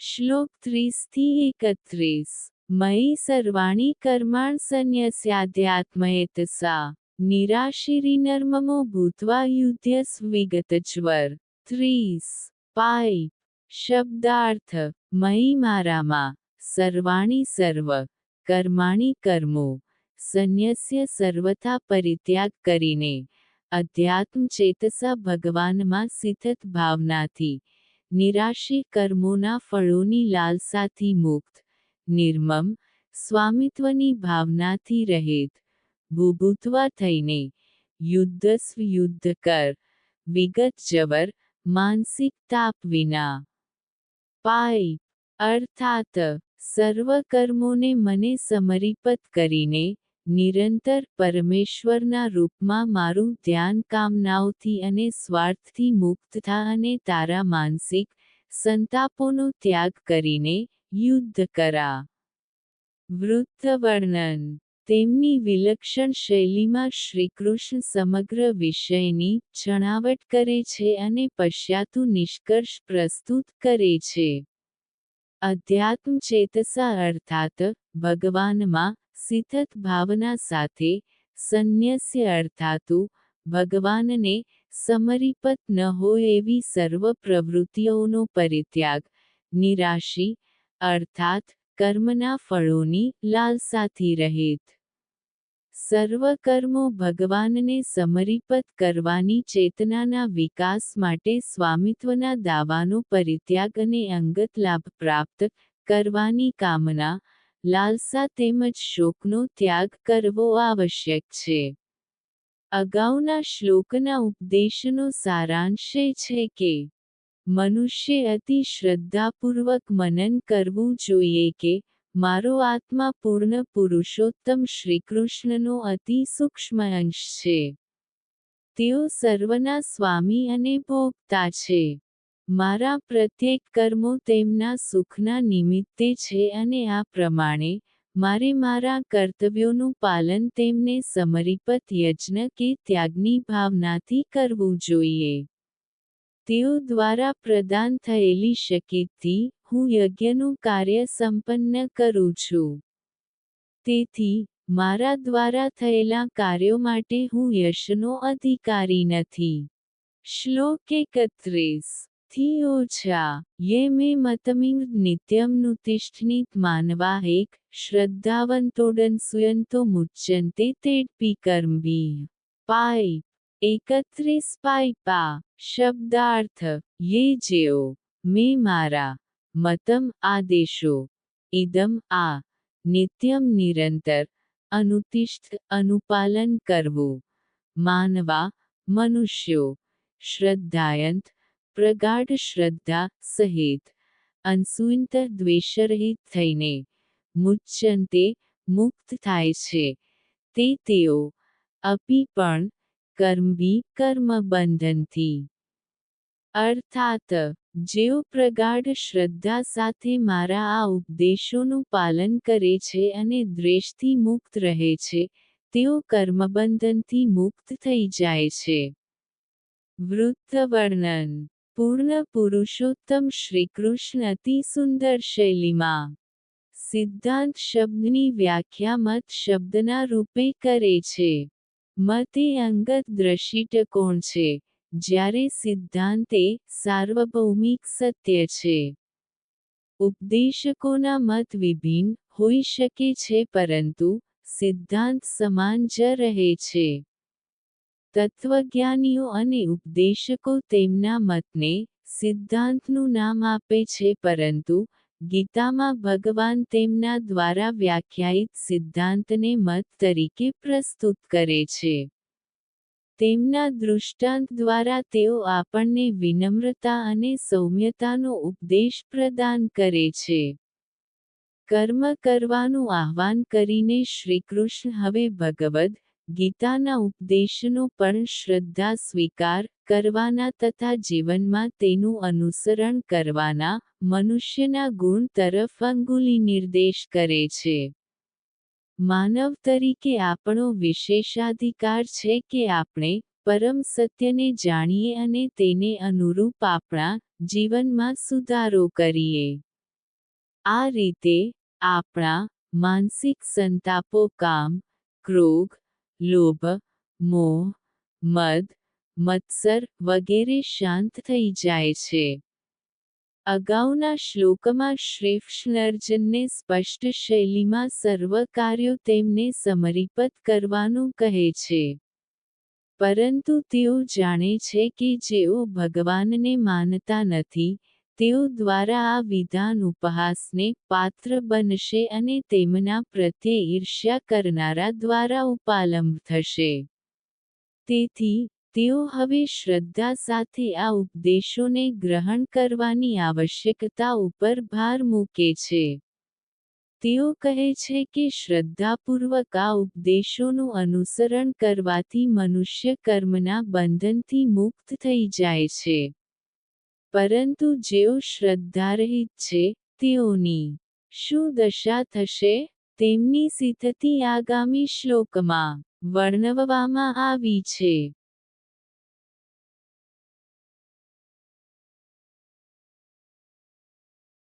શ્લોક ત્રીસથી એકત્રીસ મયી સર્વાણી કર્માણ સંન્યસ્યાધ્યાત્મહેતસા નિરાશિરીનર્મમો ભૂતવા યુધ્યસ વિગતજ્વર ત્રીસ પાઈ શબ્દાર્થ મયી મારામાં સર્વાણી સર્વ કર્માણી કર્મો સંન્યસ્ય સર્વથા પરિત્યાગ કરીને અધ્યાત્મ ચેતસા ભગવાનમાં સિથત ભાવનાથી નિરાશી કર્મોના ફળોની લાલસાથી મુક્ત નિર્મમ સ્વામિત્વની ભાવનાથી રહેત ભૂભૂતવા થઈને યુદ્ધસ્વ યુદ્ધ કર વિગત જવર માનસિક તાપ વિના પાય અર્થાત સર્વ કર્મોને મને સમર્પિત કરીને નિરંતર પરમેશ્વરના રૂપમાં મારું ધ્યાન કામનાઓથી અને સ્વાર્થથી મુક્ત થા અને તારા માનસિક સંતાપોનો ત્યાગ કરીને યુદ્ધ કરા. વૃત્ત વર્ણન તેમની વિલક્ષણ શૈલીમાં શ્રીકૃષ્ણ સમગ્ર વિષયની છણાવટ કરે છે અને પશ્ચાતું નિષ્કર્ષ પ્રસ્તુત કરે છે. અધ્યાત્મ ચેતસા અર્થાત ભગવાનમાં સિથત ભાવના સાથે સંન્યસ્ય અર્થાતુ ભગવાનને સમરીપત ન હોય એવી સર્વ પ્રવૃત્તિઓનો પરિત્યાગ, નિરાશી, અર્થાત કર્મના ફળોની લાલસાથી રહિત. સર્વ કર્મો ભગવાનને સમરીપત કરવાની ચેતનાના વિકાસ માટે સ્વામિત્વના દાવાનો પરિત્યાગ અને અંગત લાભ પ્રાપ્ત કરવાની કામના લાલસા તેમજ શોકનો ત્યાગ કરવો આવશ્યક છે. અગાઉના શ્લોકના ઉપદેશનો સારાંશ છે કે, મનુષ્ય અતિ શ્રદ્ધાપૂર્વક મનન કરવું જોઈએ કે, મારો આત્મા પૂર્ણ પુરુષોત્તમ શ્રીકૃષ્ણનો અતિ સૂક્ષ્મ અંશ છે. તેઓ સર્વના સ્વામી અને ભોગતા છે. મારા પ્રત્યેક કર્મો તેમના સુખના નિમિત્તે છે અને આ પ્રમાણે મારે મારા કર્તવ્યોનું પાલન તેમને સમર્પિત યજ્ઞ કે ત્યાગની ભાવનાથી કરવું જોઈએ. તેઓ દ્વારા પ્રદાન થયેલી શક્તિથી હું યજ્ઞનું કાર્ય સંપન્ન કરું છું. તેથી, મારા દ્વારા થયેલા કાર્યો માટે હું યશનો અધિકારી નથી. શ્લોક એકત્રીસ. થી ઓછા યે મે મતમિંગ નિત્યમ નુતિષ્ઠનિત માનવા એક શ્રદ્ધાવંતોડન સુયંતો મુચ્યંતે તેડપી કર્મભી પાય એકત્રીસ પાય પા શબ્દાર્થ યે જેઓ મેં મારા મતમ આદેશો ઇદમ આ નિત્યમ નિરંતર અનુતિષ્ઠ અનુપાલન કરવું માનવા મનુષ્યો શ્રદ્ધાયંત પ્રગાઢ શ્રદ્ધા સહિત અનસુઈંત દ્વેષરહિત થઈને મુચ્યંતે મુક્ત થાય છે. તે તેઓ અપી પણ કર્મભી કર્મબંધનથી. અર્થાત, જેઓ પ્રગાઢ શ્રદ્ધા સાથે મારા આ ઉપદેશોનું પાલન કરે છે અને દ્વેષથી મુક્ત રહે છે, તેઓ કર્મબંધનથી મુક્ત થઈ જાય છે. વૃત્ત વર્ણન પૂર્ણ પુરુષોત્તમ શ્રીકૃષ્ણ અતિ સુંદર શૈલીમાં. સિદ્ધાંત શબ્દની વ્યાખ્યા મત શબ્દના રૂપે કરે છે. મત એ અંગત દ્રષ્ટિકોણ છે? જ્યારે સિદ્ધાંત એ સાર્વભૌમિક સત્ય છે. ઉપદેશકોના મત વિભિન્ન હોઈ શકે છે પરંતુ સિદ્ધાંત સમાન જ રહે છે. તત્વજ્ઞાનીઓ અને ઉપદેશકો તેમના મતને સિદ્ધાંતનું નામ આપે છે, પરંતુ ગીતામાં ભગવાન તેમના દ્વારા વ્યાખ્યાયિત સિદ્ધાંતને મત તરીકે પ્રસ્તુત કરે છે. તેમના દૃષ્ટાંત દ્વારા તેઓ આપણને વિનમ્રતા અને સૌમ્યતાનો ઉપદેશ પ્રદાન કરે છે. કર્મ કરવાનું આહ્વાન કરીને શ્રીકૃષ્ણ હવે ભગવદ્ ગીતાના ઉપદેશનો પણ શ્રદ્ધા સ્વીકાર કરવાના તથા જીવનમાં તેનું અનુસરણ કરવાના મનુષ્યના ગુણ તરફ અંગુલી નિર્દેશ કરે છે. માનવ તરીકે આપણો વિશેષાધિકાર છે કે આપણે પરમ સત્યને જાણીએ અને તેને અનુરૂપ આપણા જીવનમાં સુધારો કરીએ. આ રીતે આપણા માનસિક સંતાપો, કામ, ક્રોધ લોભ, મોહ, મદ, મત્સર વગેરે શાંત થઈ જાય છે. અગાઉના શ્લોકમાં શ્રેષ્ઠનર્જનને સ્પષ્ટ શૈલીમાં સર્વ કાર્યો તેમને સમરીપત કરવાનું કહે છે. પરંતુ તેઓ જાણે છે કે જેઓ ભગવાનને માનતા નથી તેઓ દ્વારા આ વિધાન ઉપહાસને પાત્ર બનશે અને તેમના પ્રત્યે ઈર્ષ્યા કરનારા દ્વારા ઉપાલંબ થશે. તેથી, તેઓ હવે શ્રદ્ધા સાથે આ ઉપદેશોને ગ્રહણ કરવાની આવશ્યકતા ઉપર ભાર મૂકે છે. તેઓ કહે છે કે શ્રદ્ધાપૂર્વક આ ઉપદેશોનું અનુસરણ કરવાથી મનુષ્ય કર્મના બંધનથી મુક્ત થઈ જાય છે. પરંતુ જેઓ શ્રદ્ધારહિત છે, તેઓની શું દશા થશે? તેમની સ્થિતિ આગામી શ્લોકમાં વર્ણવવામાં આવી છે.